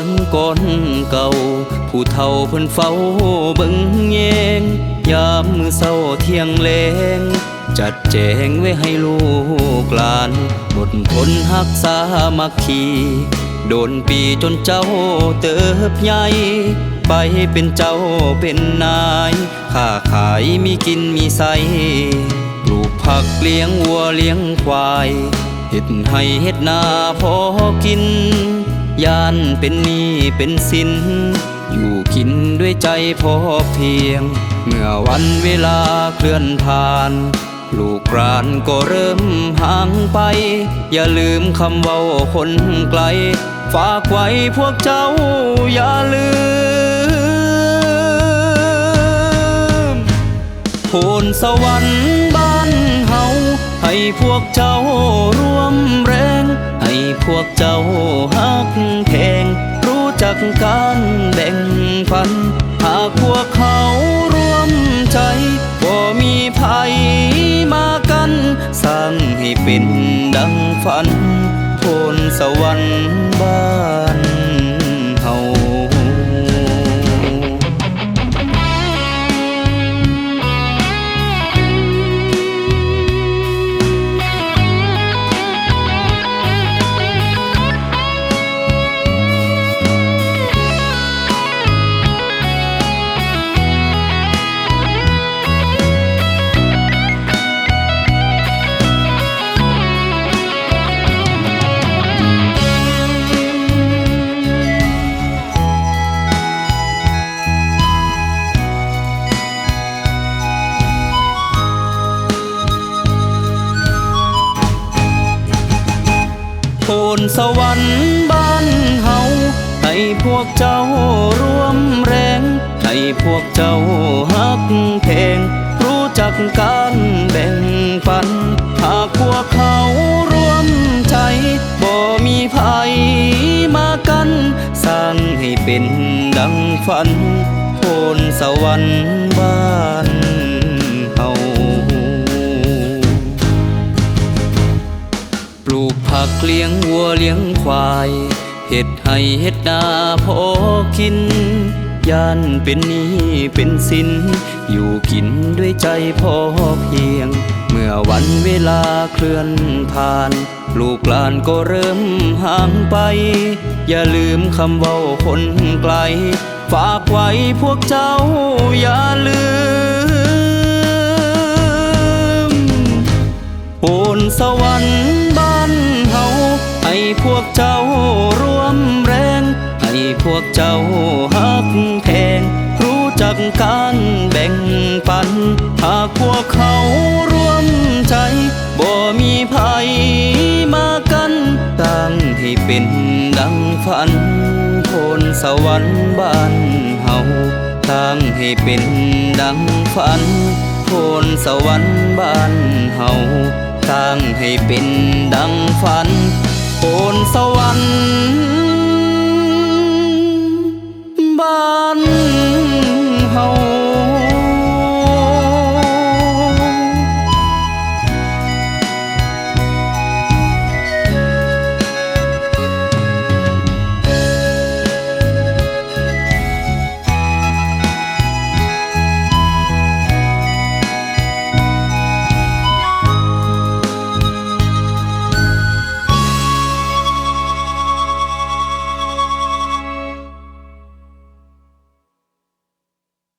านก่อนเก่า ผู้เฒ่าเพิ่นเฝ้าเบิ่งแยง ยามมือเศร้าเที่ยงแลง จัดแจงไว้ให้ลูกหลานอดทนหักษามัคคีโดนปีจนเจ้าเติบใหญ่ไปเป็นเจ้าเป็นนายค้าขายมีกินมีใสปลูกผักเลี้ยงวัวเลี้ยงควายเฮ็ดให้เฮ็ดนาพอกิน ยานเป็นหนี้เป็นสิน อยู่กินด้วยใจพอเพียง เมื่อวันเวลาเคลื่อนผ่านลูกรานก็เริ่มห่างไป อย่าลืมคำเว้าคนไกล ฝากไว้พวกเจ้าอย่าลืมโพนสวรรค์บ้านเฮาให้พวกเจ้าร่วมแรง พวกเจ้าฮักแพงรู้จักการแบ่งปัน หากพวกเขาร่วมใจก็มีภัยมากัน สร้างให้เป็นดังฝันโทนสวรรค์ นสวรรค์บ้านเฮาให้พวกเจ้าร่วมแรง ให้พวกเจ้าฮักเพลงรู้จักการแบ่งปัน หากพวกเขาร่วมใจบ่มีภัยมากัน สร้างให้เป็นดังฝันโพนสวรรค์บ้าน กผักเลี้ยงวัวเลี้ยงควายเห็ดให้เห็ดนาพอกินยานเป็นหนี้เป็นสิน อยู่กินด้วยใจพอเพียง เมื่อวันเวลาเคลื่อนผ่าน ลูกหลานก็เริ่มห่างไป อย่าลืมคำเว้าคนไกล ฝากไว้พวกเจ้าอย่าลืม พวกเจ้าร่วมแรง ให้พวกเจ้าฮักแพงรู้จักการแบ่งปัน หากพวกเขาร่วมใจ บ่มีภัยมากันตั้งให้เป็นดังฝันโพนสวรรค์บ้านเฮาตั้งให้เป็นดังฝันโพนสวรรค์บ้านเฮาสร้างให้เป็นดังฝัน โพนสวรรค์